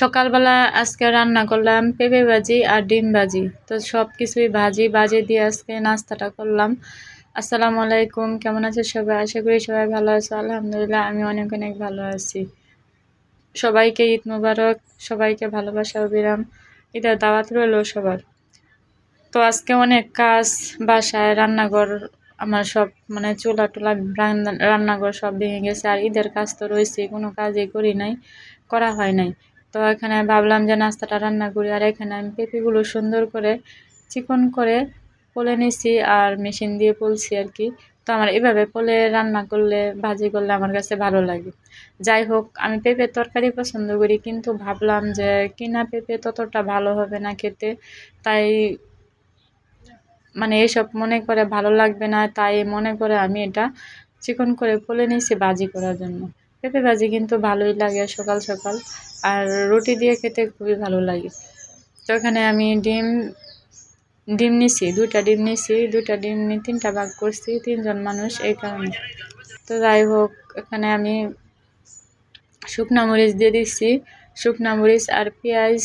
সকালবেলা আজকে রান্না করলাম পেঁপে ভাজি আর ডিম ভাজি। তো সব কিছুই ভাজি ভাজি দিয়ে আজকে নাস্তাটা করলাম। আসসালামু আলাইকুম, কেমন আছে সবাই? আশা করি সবাই ভালো আছো। আলহামদুলিল্লাহ, আমি অনেক অনেক ভালো আছি। সবাইকে ঈদ মুবারক, সবাইকে ভালোবাসা অবিরাম ঈদের দাওয়াত রইল সবার। তো আজকে অনেক কাজ, বাসায় রান্নাঘর, আমার সব মানে চুলা টুলা রান্নাঘর সব ভেঙে গেছে। আর ঈদের কাজ তো রয়েছে, কোনো কাজই করি নাই, করা হয় নাই। তো এখানে ভাবলাম যে নাস্তাটা রান্না করি, আর এখানে আমি পেঁপেগুলো সুন্দর করে চিকন করে পলে নিছি আর মেশিন দিয়ে পলছি আর কি। তো আমার এভাবে পলে রান্না করলে, ভাজি করলে আমার কাছে ভালো লাগে। যাই হোক, আমি পেঁপের তরকারি পছন্দ করি, কিন্তু ভাবলাম যে কিনা পেঁপে ততটা ভালো হবে না খেতে। তাই মানে এসব মনে করে ভালো লাগবে না, তাই মনে করে আমি এটা চিকন করে পলে নিয়েছি ভাজি করার জন্য। পেঁপে ভাজি কিন্তু ভালোই লাগে সকাল সকাল। আর রুটি দিয়ে খেতে খুবই ভালো লাগে। তো এখানে আমি ডিম ডিম নিছি, দুইটা ডিম নিছি, দুইটা ডিম নিয়ে তিনটা ভাগ করছি, তিনজন মানুষ এই কারণে। তো যাই হোক, এখানে আমি শুকনো মরিচ দিয়ে দিচ্ছি শুকনা মরিচ আর পেঁয়াজ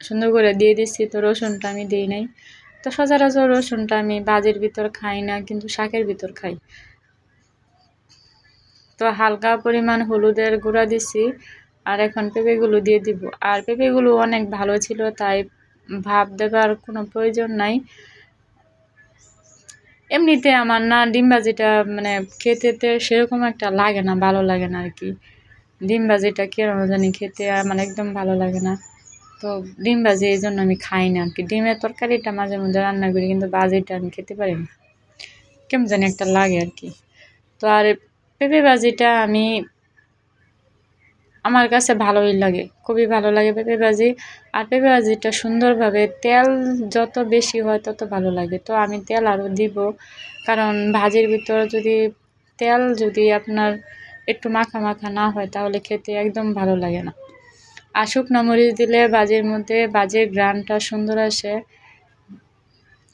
সুন্দর করে দিয়ে দিচ্ছি তো রসুনটা আমি দিই নাই। তো সচরাচর রসুনটা আমি বাজির ভিতর খাই না, কিন্তু শাকের ভিতর খাই। তো হালকা পরিমাণ হলুদের গুঁড়া দিছি আর এখন পেঁপেগুলো দিয়ে দিব। আর পেঁপেগুলো অনেক ভালো ছিল, তাই ভাব দেবার কোনো প্রয়োজন নাই। এমনিতে আমার না ডিম ভাজিটা মানে খেতেতে সেরকম একটা লাগে না, ভালো লাগে না আর কি। ডিম ভাজিটা কেন জানি খেতে আমার একদম ভালো লাগে না। তো ডিম ভাজি এই জন্য আমি খাই না আর কি। ডিমের তরকারিটা মাঝে মধ্যে রান্না করি, কিন্তু ভাজিটা আমি খেতে পারি না। কেমন জানি একটা লাগে আর কি। তো আর পেঁপে ভাজিটা আমি আমার কাছে ভালোই লাগে, খুবই ভালো লাগে পেঁপে ভাজি। আর পেঁপে ভাজিটা সুন্দরভাবে তেল যত বেশি হয় তত ভালো লাগে। তো আমি তেল আরও দিব, কারণ ভাজির ভিতর যদি তেল যদি আপনার একটু মাখা মাখা না হয় তাহলে খেতে একদম ভালো লাগে না। আর শুকনো মরিচ দিলে বাজির মধ্যে বাজির গ্রানটা সুন্দর আসে।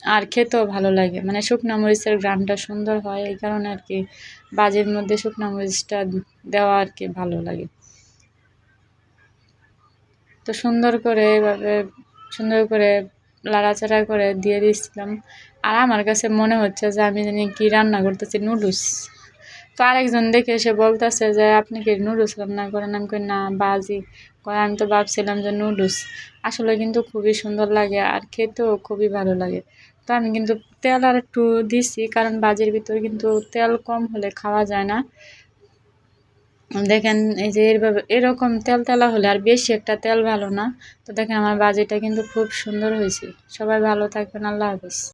আর খেতেও ভালো লাগে। মানে শুকনো মরিচের গ্রানটা সুন্দর হয়, এই কারণে আর কি বাজির মধ্যে শুকনো মরিচটা দেওয়া আর কি ভালো লাগে। তো সুন্দর করে এভাবে, সুন্দর করে লাড়াচাড়া করে দিয়ে দিচ্ছিলাম আর আমার কাছে মনে হচ্ছে যে আমি জানি কী রান্না করতেছি, নুডলস। তো আরেকজন দেখে এসে বলতেছে যে, আপনি কি নুডলস রান্না করেন? আমি কই, না, বাজি। করে আমি তো ভাবছিলাম যে নুডলস। আসলে কিন্তু খুবই সুন্দর লাগে আর খেতেও খুবই ভালো লাগে। তো আমি কিন্তু তেল আর একটু দিছি, কারণ বাজির ভিতরে কিন্তু তেল কম হলে খাওয়া যায় না। দেখেন এই যে এরভাবে, এরকম তেল তেলা হলে আর বেশি একটা তেল ভালো না। তো দেখেন আমার বাজিটা কিন্তু খুব সুন্দর হয়েছে। সবাই ভালো থাকবেন, আল্লাহ হাফিজ।